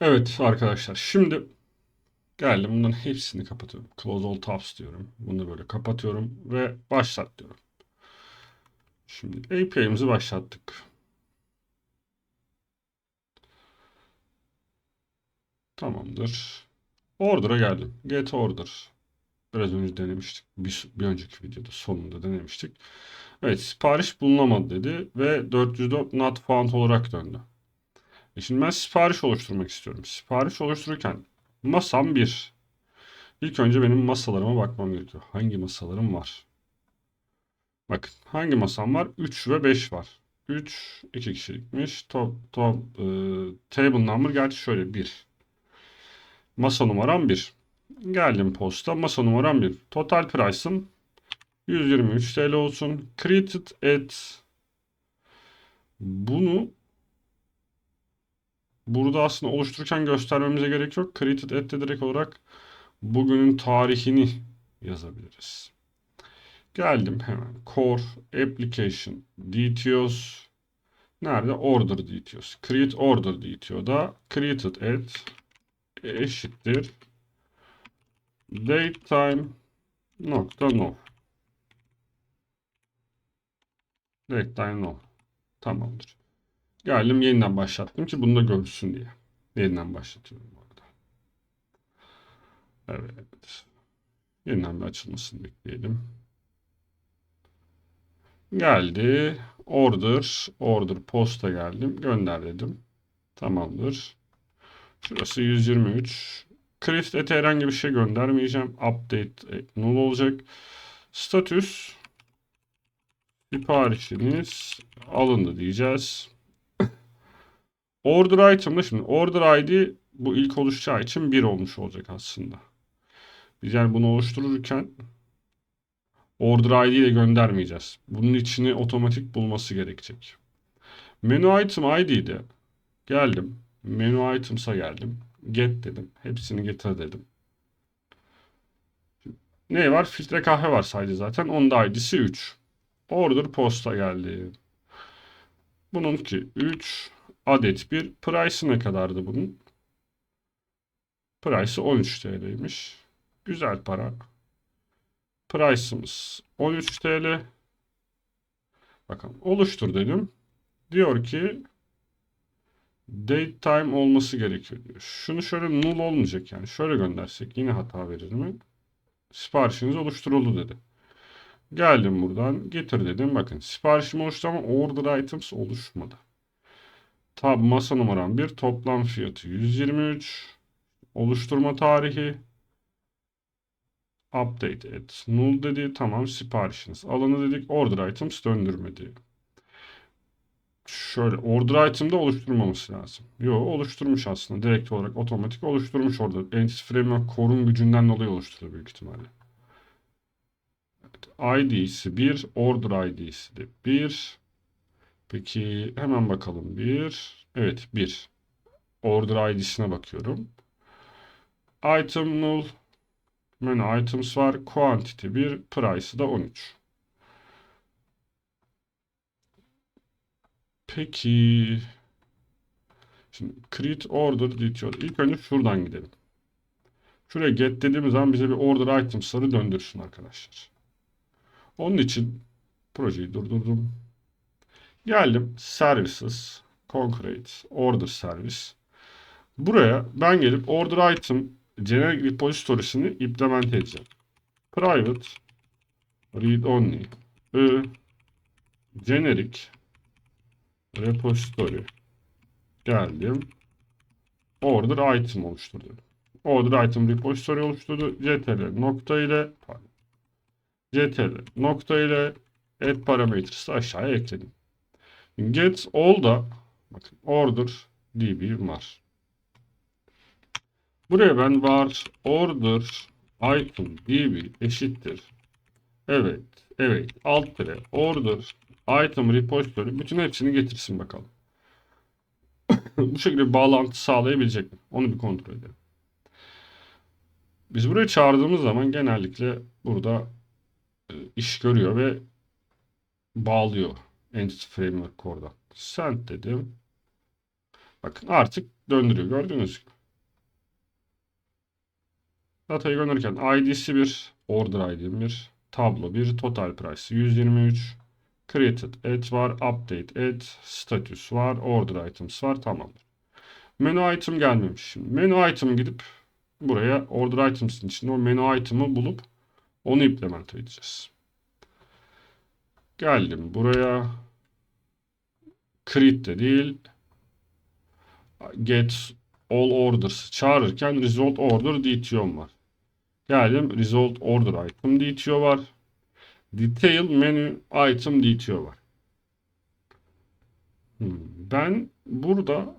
Evet arkadaşlar şimdi geldim bunların hepsini kapatıyorum. Close all tabs diyorum. Bunu böyle kapatıyorum ve başlat diyorum. Şimdi API'mizi başlattık. Tamamdır. Order'a geldim. Get order. Biraz önce denemiştik. Bir, bir önceki videoda sonunda denemiştik. Evet sipariş bulunamadı dedi ve 404 not found olarak döndü. E şimdi ben sipariş oluşturmak istiyorum. Sipariş oluştururken masam 1. İlk önce benim masalarıma bakmam gerekiyor. Hangi masalarım var? Bakın hangi masam var? 3 ve 5 var. 3 2 kişilikmiş. Top, top, e, table number gerçi şöyle 1. Masa numaram 1. Geldim posta. Masa numaram 1. Total price'ım 123 TL olsun. Created at bunu burada aslında oluştururken göstermemize gerek yok. Created at de direkt olarak bugünün tarihini yazabiliriz. Geldim hemen. Core Application Details nerede? Order Details. Create Order Details'da created at eşittir datetime nokta no. Datetime no. Tamamdır. Geldim yeniden başlattım ki bunu da görsün diye. Yeniden başlatıyorum bu arada. Evet. Yeniden bir açılmasını bekleyelim. Geldi. Order. Order posta geldim. Gönder dedim. Tamamdır. Şurası 123. Created herhangi bir şey göndermeyeceğim. Update null olacak. Status siparişiniz alındı diyeceğiz. Order item'da şimdi order ID bu ilk oluşacağı için 1 olmuş olacak aslında. Biz yani bunu oluştururken order ID ile göndermeyeceğiz. Bunun içini otomatik bulması gerekecek. Menü item ID'de geldim. Menü items'a geldim. Get dedim. Hepsini getir dedim. Ne var? Filtre kahve var sadece zaten. Onun da ID'si 3. Order posta geldi. Bununki 3 adet bir. Price'ı ne kadardı bunun? Price'ı 13 TL'ymiş. Güzel para. Price'ımız 13 TL. Bakın oluştur dedim. Diyor ki date time olması gerekiyor diyor. Şunu şöyle null olmayacak yani. Şöyle göndersek yine hata verir mi? Siparişiniz oluşturuldu dedi. Geldim buradan getir dedim. Bakın siparişim oluştu ama order items oluşmadı. Tab masa numaram 1 toplam fiyatı 123 oluşturma tarihi update et null dedi. Tamam siparişiniz alanı dedik. Order items döndürmedi. Şöyle order item'da oluşturmaması lazım. Yo oluşturmuş aslında. Direkt olarak otomatik oluşturmuş orada. Entity Framework Core'un gücünden dolayı oluşturuyor büyük ihtimalle. Evet, ID'si 1, order ID'si de 1. Peki hemen bakalım 1. Evet 1. Order ID'sine bakıyorum. Item null. Menü items var. Quantity 1. Price'ı da 13. Peki. Şimdi create order diyor. İlk önce şuradan gidelim. Şuraya get dediğimiz zaman bize bir order items'ları döndürsün arkadaşlar. Onun için projeyi durdurdum. Geldim services, concrete, order service. Buraya ben gelip order item generic repository'sini implement edeceğim. Private read only I, generic repository geldim. Order item oluşturdum. Order item repository oluşturdu. ctl nokta ile ctl nokta ile add parametres'i aşağıya ekledim. Get all da bakın order db var. Buraya ben var order item db eşittir. Evet, evet. Alt tire order item repository bütün hepsini getirsin bakalım. Bu şekilde bağlantı sağlayabilecek mi? Onu bir kontrol edelim. Biz buraya çağırdığımız zaman genellikle burada e, iş görüyor ve bağlıyor Entity Framework Core'dan. Send dedim. Bakın artık döndürüyor. Gördünüz mü? Datayı gönderirken ID'si 1, order ID'm 1, tablo 1, total price 123, created et var, update et, status var, order items var. Tamamdır. Menü item gelmemiş. Şimdi menü item gidip buraya order items'in içinde o menü item'ı bulup onu implement edeceğiz. Geldim buraya. Create de değil. Get all orders çağırırken result order DTO'm var. Geldim result order item DTO var. Detail menu item DTO var. Hmm, Ben burada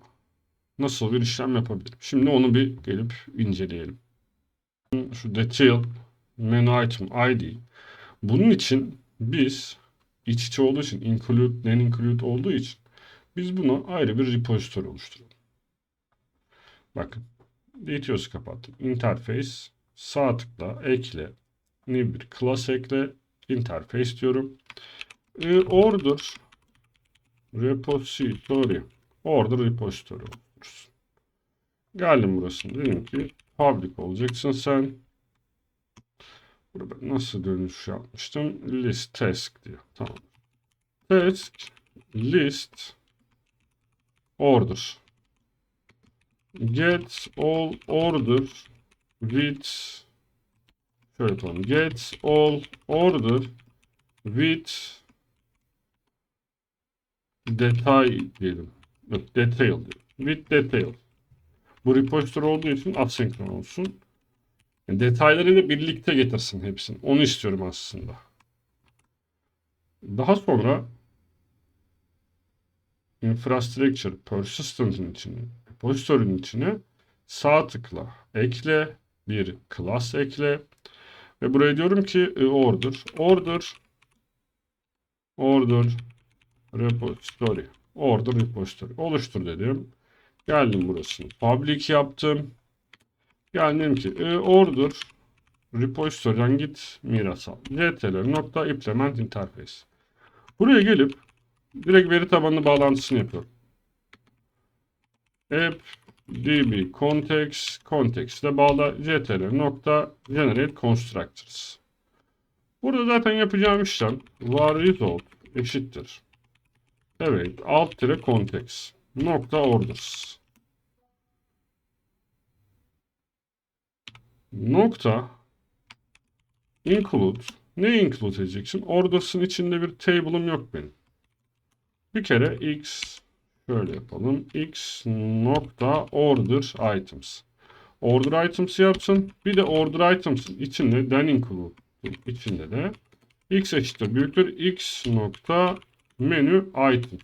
nasıl bir işlem yapabilirim? Şimdi onu bir gelip inceleyelim. Şu detail menu item ID. Bunun için biz iç içe olduğu için include, then include olduğu için biz buna ayrı bir repository oluşturalım. Bakın. DTO'su kapattım. Interface sağ tıkla ekle new bir class ekle interface diyorum. E, order repository order repository oluştururuz. Geldim burasına dedim ki public olacaksın sen. Burada nasıl dönüş yapmıştım? List task diyor. Tamam. Task list order get all order with şöyle yapalım. Get all order with detay diyelim. Yok detail diyelim. With detail. Bu repository olduğu için asenkron olsun. Yani detaylarıyla birlikte getirsin hepsini. Onu istiyorum aslında. Daha sonra infrastructure persistent'ın içine, repository'nin içine sağ tıkla ekle bir class ekle ve buraya diyorum ki e, order order order repository order repository oluştur dedim. Geldim burasını public yaptım. Geldim ki e, order repository'den git miras al. ctl nokta implement interface. Buraya gelip direkt veri tabanlı bağlantısını yapıyorum. App db context context bağla ctl nokta generate constructors. Burada zaten yapacağım işlem var result eşittir. Evet alt tire context nokta orders. Nokta include ne include edeceksin? Orders'ın içinde bir table'ım yok benim. Bir kere x şöyle yapalım. x nokta order items. Order items yapsın. Bir de order items'ın içinde then include içinde de x eşittir büyüktür x nokta menü item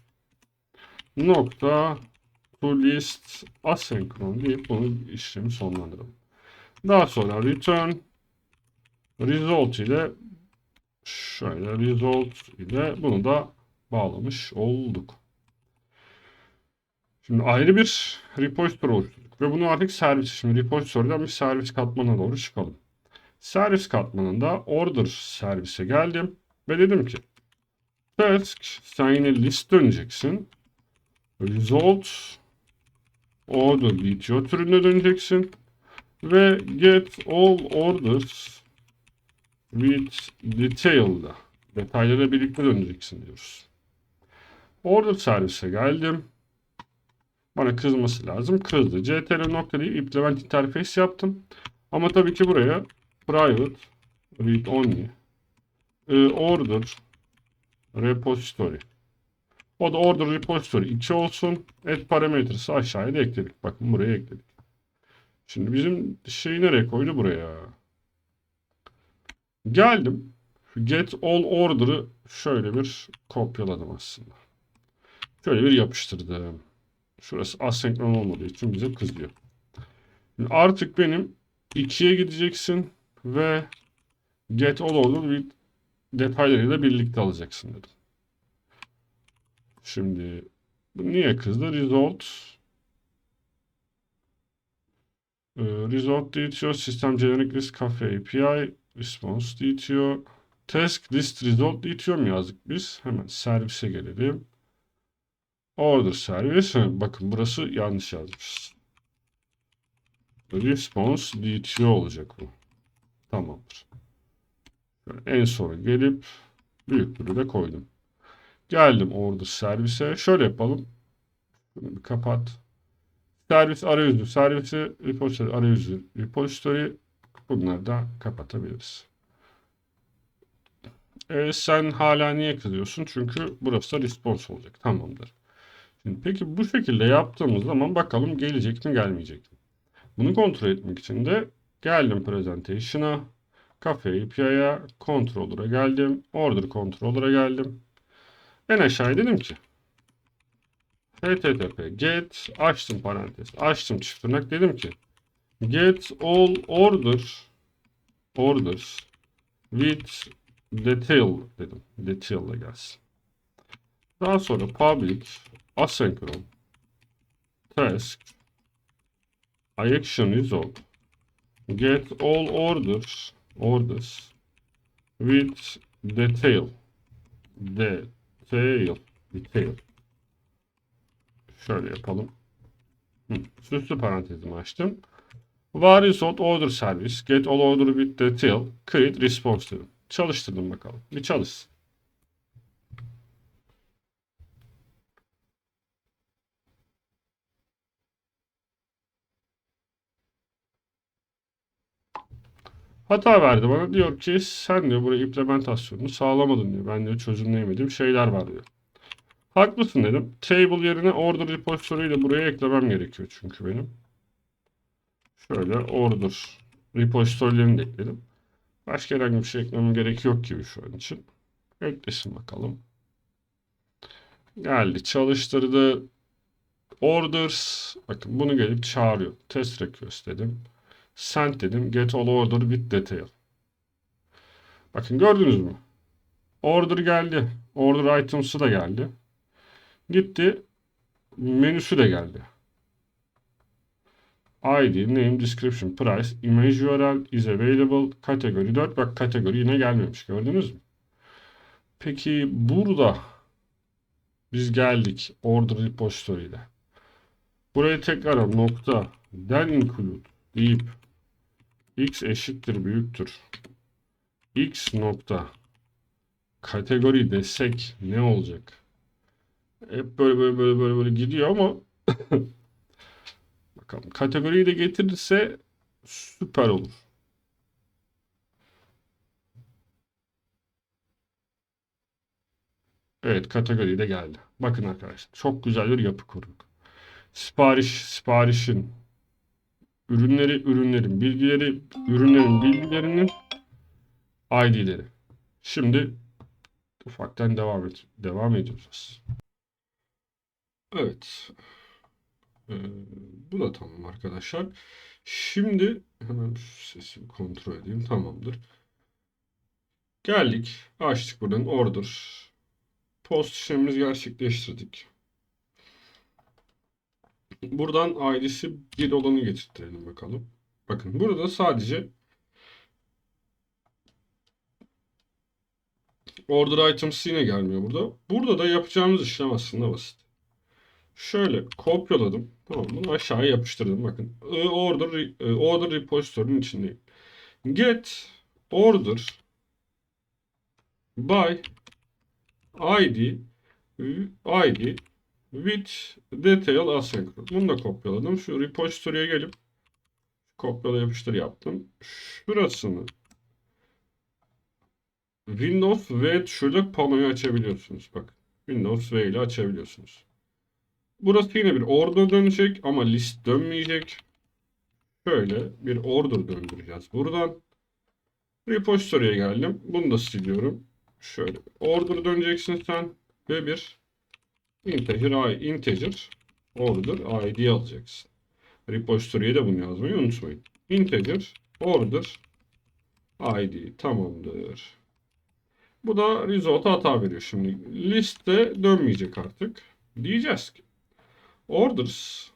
nokta to list asenkron deyip bunu işlemi sonlandıralım. Daha sonra return result ile şöyle result ile bunu da bağlamış olduk. Şimdi ayrı bir repository oluşturduk ve bunu artık servis şimdi repository'den bir servis katmanına doğru çıkalım. Servis katmanında order servise geldim ve dedim ki task sen yine list döneceksin. Result order bitiyor türüne döneceksin ve get all orders with detail'da detaylarla birlikte döneceksin diyoruz. Order servise geldim. Bana kızması lazım. Kızdı. ctl nokta deyip implement interface yaptım. Ama tabii ki buraya private read only e, order repository o da order repository 2 olsun. Add parametresi aşağıya da ekledik. Bakın buraya ekledik. Şimdi bizim şeyi nereye koydu buraya? Geldim. Get all order'ı şöyle bir kopyaladım aslında. Şöyle bir yapıştırdım. Şurası asenkron olmadığı için bize kızıyor. Şimdi artık benim 2'ye gideceksin ve get all order bir detaylarıyla birlikte alacaksın dedim. Şimdi bu niye kızdı? Result e, result DTO System Generic List Cafe API Response DTO Task List Result DTO mu yazdık biz? Hemen servise gelelim. Order servis. Bakın burası yanlış yazmış. Response DTO olacak bu. Tamamdır. En sona gelip büyüklüğü de koydum. Geldim order servise. Şöyle yapalım. Kapat. Servis arayüzü, servisi repository arayüzü, repository bunları da kapatabiliriz. E, sen hala niye kızıyorsun? Çünkü burası da response olacak. Tamamdır. Şimdi peki bu şekilde yaptığımız zaman bakalım gelecek mi gelmeyecek mi? Bunu kontrol etmek için de geldim presentation'a, Cafe API'ya, controller'a geldim, order controller'a geldim. En aşağıya dedim ki http get açtım parantez açtım çift tırnak dedim ki get all order orders with detail dedim. Detail gelsin. Daha sonra public asyncron task action result get all orders orders with detail detail detail şöyle yapalım. Hı, Süslü parantezimi açtım. Var result order service get all order with detail create response dedim. Çalıştırdım bakalım. Bir çalışsın. Hata verdi bana. Diyor ki sen diyor buraya implementasyonunu sağlamadın diyor. Ben diyor çözümleyemediğim şeyler var diyor. Haklısın dedim. Table yerine order repository ile buraya eklemem gerekiyor çünkü benim. Şöyle order repository'lerini de ekledim. Başka herhangi bir şey eklemem gerek yok gibi şu an için. Eklesin bakalım. Geldi çalıştırdı. Orders. Bakın bunu gelip çağırıyor. Test request dedim. Send dedim. Get all order with detail. Bakın gördünüz mü? Order geldi. Order items'ı da geldi. Gitti. Menüsü de geldi. ID, name, description, price, image URL is available, kategori 4. Bak kategori yine gelmemiş. Gördünüz mü? Peki burada biz geldik order repository ile. Buraya tekrar nokta then include deyip x eşittir büyüktür. x nokta kategori desek ne olacak? Hep böyle böyle böyle böyle, böyle gidiyor ama bakalım kategoriyi de getirirse süper olur. Evet kategori de geldi. Bakın arkadaşlar çok güzel bir yapı kurduk. Sipariş, siparişin ürünleri, ürünlerin bilgileri, ürünlerin bilgilerinin ID'leri. Şimdi ufaktan devam et devam ediyoruz. Evet. Ee, bu da tamam arkadaşlar. Şimdi hemen şu sesi kontrol edeyim. Tamamdır. Geldik. Açtık buradan order. Post işlemimizi gerçekleştirdik. Buradan ID'si 1 olanı getirtelim bakalım. Bakın burada sadece order items yine gelmiyor burada. Burada da yapacağımız işlem aslında basit. Şöyle kopyaladım. Tamam bunu aşağıya yapıştırdım. Bakın I order e, order repository'nin içindeyim. Get order by ID ID with detail asynchron. Bunu da kopyaladım. Şu repository'e gelip kopyala yapıştır yaptım. Şurasını Windows V tuşuyla panoyu açabiliyorsunuz. Bak. Windows V ile açabiliyorsunuz. Burası yine bir order dönecek ama list dönmeyecek. Şöyle bir order döndüreceğiz buradan. Repository'e geldim. Bunu da siliyorum. Şöyle order döneceksin sen ve bir integer integer order id alacaksın. Repository'e de bunu yazmayı unutmayın. Integer order id tamamdır. Bu da result hata veriyor şimdi. Liste dönmeyecek artık. Diyeceğiz ki orders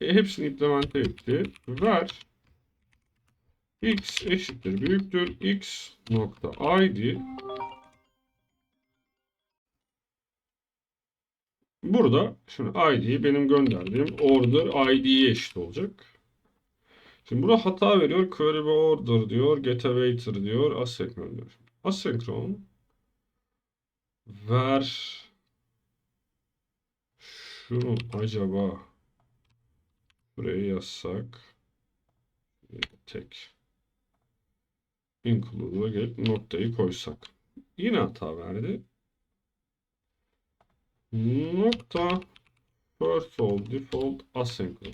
e, hepsini implemente etti. Ver x eşittir büyüktür x nokta id Burada şimdi ID benim gönderdiğim order ID'ye eşit olacak. Şimdi burada hata veriyor. Query by order diyor. Get awaiter diyor. Asenkron diyor. Asenkron ver şunu acaba buraya yazsak tek include'a gelip noktayı koysak. Yine hata verdi. Nokta first all default asyncron.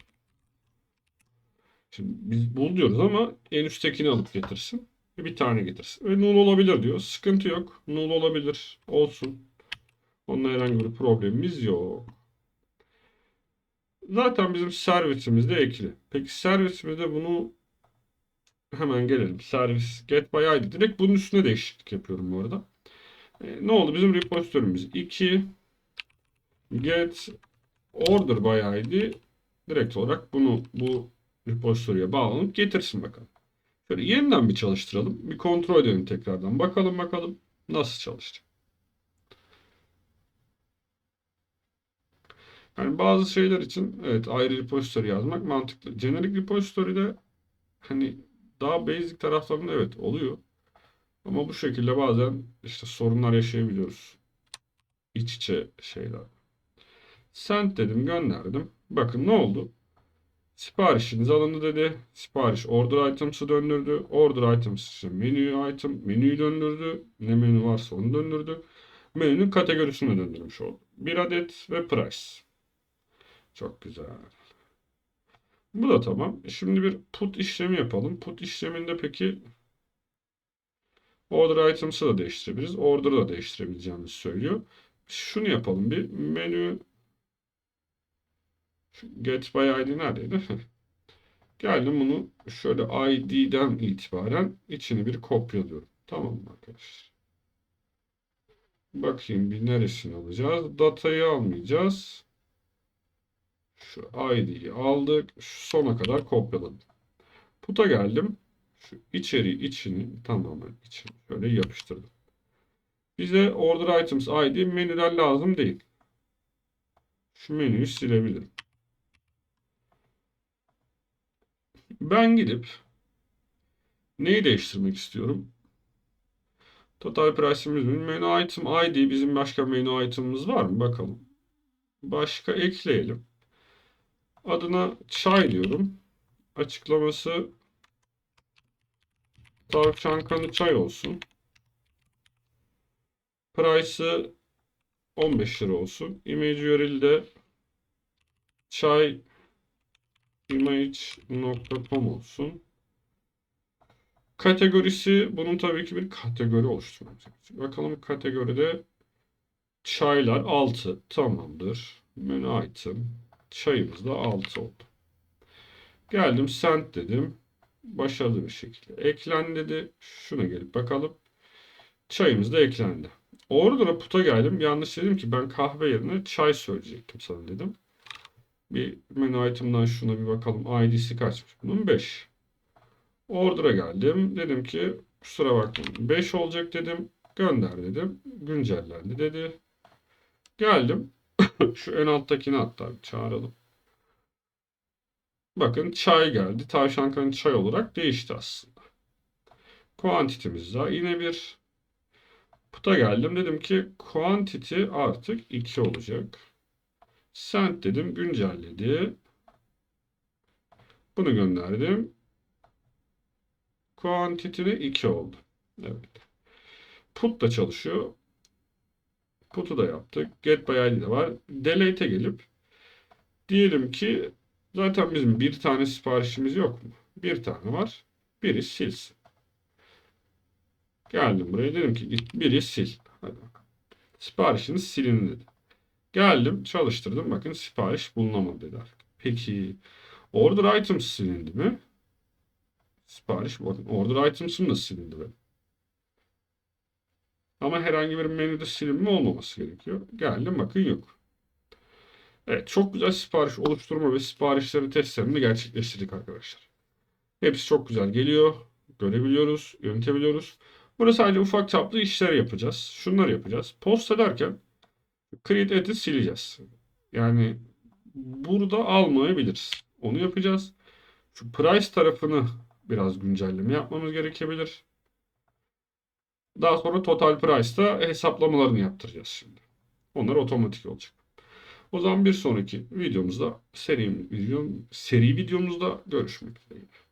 Şimdi biz bul diyoruz ama en üsttekini alıp getirsin. Bir tane getirsin. Ve null olabilir diyor. Sıkıntı yok. Null olabilir. Olsun. Onunla herhangi bir problemimiz yok. Zaten bizim servisimizde ekli. Peki servisimizde bunu hemen gelelim. Servis get by id. Direkt bunun üstüne değişiklik yapıyorum bu arada. E, ne oldu? Bizim repositörümüz 2 get order by id direkt olarak bunu bu repository'e bağlanıp getirsin bakalım. Şöyle yeniden bir çalıştıralım. Bir kontrol edelim tekrardan. Bakalım bakalım nasıl çalıştı. Yani bazı şeyler için evet ayrı repository yazmak mantıklı. Generic repository'de hani daha basic taraflarında evet oluyor. Ama bu şekilde bazen işte sorunlar yaşayabiliyoruz. İç içe şeyler. Send dedim gönderdim. Bakın ne oldu? Siparişiniz alındı dedi. Sipariş order items'ı döndürdü. Order items için menü item. Menüyü döndürdü. Ne menü varsa onu döndürdü. Menünün kategorisini döndürmüş oldu. Bir adet ve price. Çok güzel. Bu da tamam. Şimdi bir put işlemi yapalım. Put işleminde peki order items'ı da değiştirebiliriz. Order'ı da değiştirebileceğimizi söylüyor. Şunu yapalım bir. Menü Get by ID neredeydi? Geldim bunu şöyle ID'den itibaren içini bir kopyalıyorum. Tamam mı arkadaşlar? Bakayım bir neresini alacağız? Datayı almayacağız. Şu ID'yi aldık. Şu sona kadar kopyaladım. Put'a geldim. Şu içeri içini tamamen içini şöyle yapıştırdım. Bize order items ID menüden lazım değil. Şu menüyü silebilirim. Ben gidip neyi değiştirmek istiyorum? Total price'imiz mi? Menü item ID bizim başka menü item'ımız var mı? Bakalım. Başka ekleyelim. Adına çay diyorum. Açıklaması tavşan kanı çay olsun. Price'ı 15 lira olsun. Image URL'i de çay image.com olsun. Kategorisi bunun tabii ki bir kategori oluşturmamız gerekiyor. Bakalım kategoride çaylar 6 tamamdır. Menü item çayımız da 6 oldu. Geldim send dedim. Başarılı bir şekilde eklen dedi. Şuna gelip bakalım. Çayımız da eklendi. Orada put'a geldim. Yanlış dedim ki ben kahve yerine çay söyleyecektim sana dedim. Bir menü item'dan şuna bir bakalım. ID'si kaçmış? Bunun 5. Order'a geldim. Dedim ki kusura bakmayın 5 olacak dedim. Gönder dedim. Güncellendi dedi. Geldim. Şu en alttakini hatta bir çağıralım. Bakın çay geldi. Tavşan kanı çay olarak değişti aslında. Quantity'miz daha yine bir put'a geldim. Dedim ki quantity artık 2 olacak. Send dedim. Güncelledi. Bunu gönderdim. Quantity'de 2 oldu. Evet. Put da çalışıyor. Put'u da yaptık. Get by ID de var. Delete'e gelip diyelim ki zaten bizim bir tane siparişimiz yok mu? Bir tane var. Biri silsin. Geldim buraya dedim ki git biri sil. Hadi. Siparişiniz silin dedi. Geldim çalıştırdım. Bakın sipariş bulunamadı dedi. Peki order items silindi mi? Sipariş bakın order items'ım da silindi benim. Ama herhangi bir menüde silinme olmaması gerekiyor. Geldim bakın yok. Evet çok güzel sipariş oluşturma ve siparişleri testlerini gerçekleştirdik arkadaşlar. Hepsi çok güzel geliyor. Görebiliyoruz, yönetebiliyoruz. Burada sadece ufak çaplı işler yapacağız. Şunları yapacağız. Post ederken create ed'i sileceğiz. Yani burada almayabiliriz. Onu yapacağız. Şu price tarafını biraz güncelleme yapmamız gerekebilir. Daha sonra total price'ta hesaplamalarını yaptıracağız şimdi. Onlar otomatik olacak. O zaman bir sonraki videomuzda seri, video, seri videomuzda görüşmek dileğiyle.